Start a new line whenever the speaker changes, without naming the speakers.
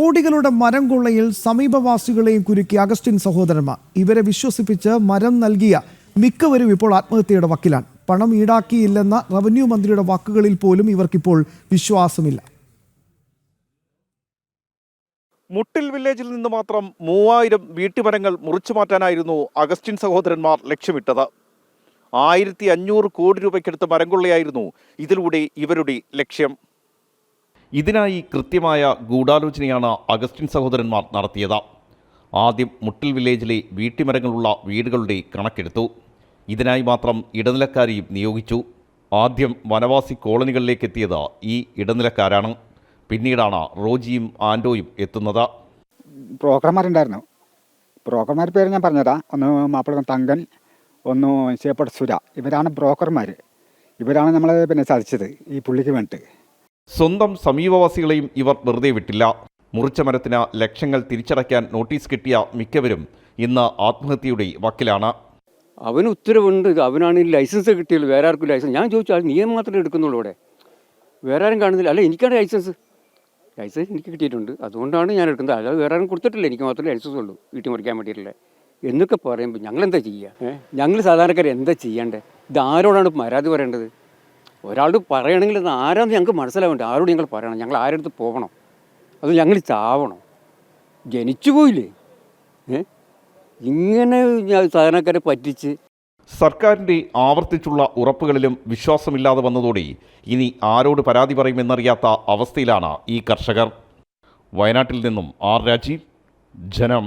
കോടികളുടെ മരം കൊള്ളയിൽ സമീപവാസികളെയും കുരുക്കി അഗസ്റ്റിൻ സഹോദരന്മാർ. ഇവരെ വിശ്വസിപ്പിച്ച് മരം നൽകിയ മിക്കവരും ഇപ്പോൾ ആത്മഹത്യയുടെ വക്കിലാണ്. പണം ഈടാക്കിയില്ലെന്ന റവന്യൂ മന്ത്രിയുടെ വാക്കുകളിൽ പോലും ഇവർക്കിപ്പോൾ വിശ്വാസമില്ല.
മുട്ടിൽ വില്ലേജിൽ നിന്ന് മാത്രം മൂവായിരം വീട്ടുമരങ്ങൾ മുറിച്ചു മാറ്റാനായിരുന്നു അഗസ്റ്റിൻ സഹോദരന്മാർ ലക്ഷ്യമിട്ടത്. ആയിരത്തി അഞ്ഞൂറ് കോടി രൂപയ്ക്കടുത്ത് മരം കൊള്ളയായിരുന്നു ഇതിലൂടെ ഇവരുടെ ലക്ഷ്യം. ഇതിനായി കൃത്യമായ ഗൂഢാലോചനയാണ് അഗസ്റ്റിൻ സഹോദരന്മാർ നടത്തിയത്. ആദ്യം മുട്ടിൽ വില്ലേജിലെ വീട്ടിമരങ്ങളുള്ള വീടുകളുടെ കണക്കെടുത്തു. ഇതിനായി മാത്രം ഇടനിലക്കാരെയും നിയോഗിച്ചു. ആദ്യം വനവാസി കോളനികളിലേക്ക് എത്തിയത് ഈ ഇടനിലക്കാരാണ്. പിന്നീടാണ് റോജിയും ആൻഡോയും എത്തുന്നത്.
ബ്രോക്കർമാരുണ്ടായിരുന്നു. ബ്രോക്കർമാർ പേര് ഞാൻ പറഞ്ഞതാ ഒന്ന് മാപ്പിള തങ്കൻ ഒന്ന് ശേപ്പട സുര. ഇവരാണ് ബ്രോക്കർമാർ ഇവരാണ് നമ്മൾ പിന്നെ ചതിച്ചത് ഈ പുള്ളിക്ക് വേണ്ടിയിട്ട്.
സ്വന്തം സമീപവാസികളെയും ഇവർ വെറുതെ വിട്ടില്ല. മുറിച്ച മരത്തിന് ലക്ഷങ്ങൾ തിരിച്ചടയ്ക്കാൻ നോട്ടീസ് കിട്ടിയ മിക്കവരും ഇന്ന് ആത്മഹത്യയുടെ വക്കിലാണ്.
അവന് ഉത്തരവുണ്ട്. അവനാണ് ഈ ലൈസൻസ് കിട്ടിയത്. വേറെ ആർക്കും ലൈസൻസ്. ഞാൻ ചോദിച്ചു അത് നിയമം മാത്രമേ എടുക്കുന്നുള്ളൂ ഇവിടെ വേറെ ആരും കാണുന്നില്ല. അല്ല എനിക്കാണ് ലൈസൻസ്. ലൈസൻസ് എനിക്ക് കിട്ടിയിട്ടുണ്ട്. അതുകൊണ്ടാണ് ഞാൻ എടുക്കുന്നത്. അല്ലാതെ വേറെ ആരും കൊടുത്തിട്ടില്ല. എനിക്ക് മാത്രമേ ലൈസൻസ് ഉള്ളൂ. വീട്ടിൽ മുറിക്കാൻ വേണ്ടിയിട്ടില്ല എന്നൊക്കെ പറയുമ്പോൾ ഞങ്ങൾ എന്താ ചെയ്യുക ഞങ്ങൾ സാധാരണക്കാർ എന്താ ചെയ്യേണ്ടത് ഇത് ആരോടാണ് പരാതി പറയേണ്ടത്? ഒരാളോട് പറയണമെങ്കിൽ അത് ആരാന്ന് ഞങ്ങൾക്ക് മനസ്സിലാവേണ്ട. ആരോട് ഞങ്ങൾ പറയണം? ഞങ്ങൾ ആരടുത്ത് പോകണം അത് ഞങ്ങൾ ചാവണം. ജനിച്ചു പോയില്ലേ? ഇങ്ങനെ സാധനക്കാരെ പറ്റിച്ച്
സർക്കാരിന്റെ ആവർത്തിച്ചുള്ള ഉറപ്പുകളിലും വിശ്വാസമില്ലാതെ വന്നതോടെ ഇനി ആരോട് പരാതി പറയുമെന്നറിയാത്ത അവസ്ഥയിലാണ് ഈ കർഷകർ. വയനാട്ടിൽ നിന്നും ആർ രാജീവ് ജനം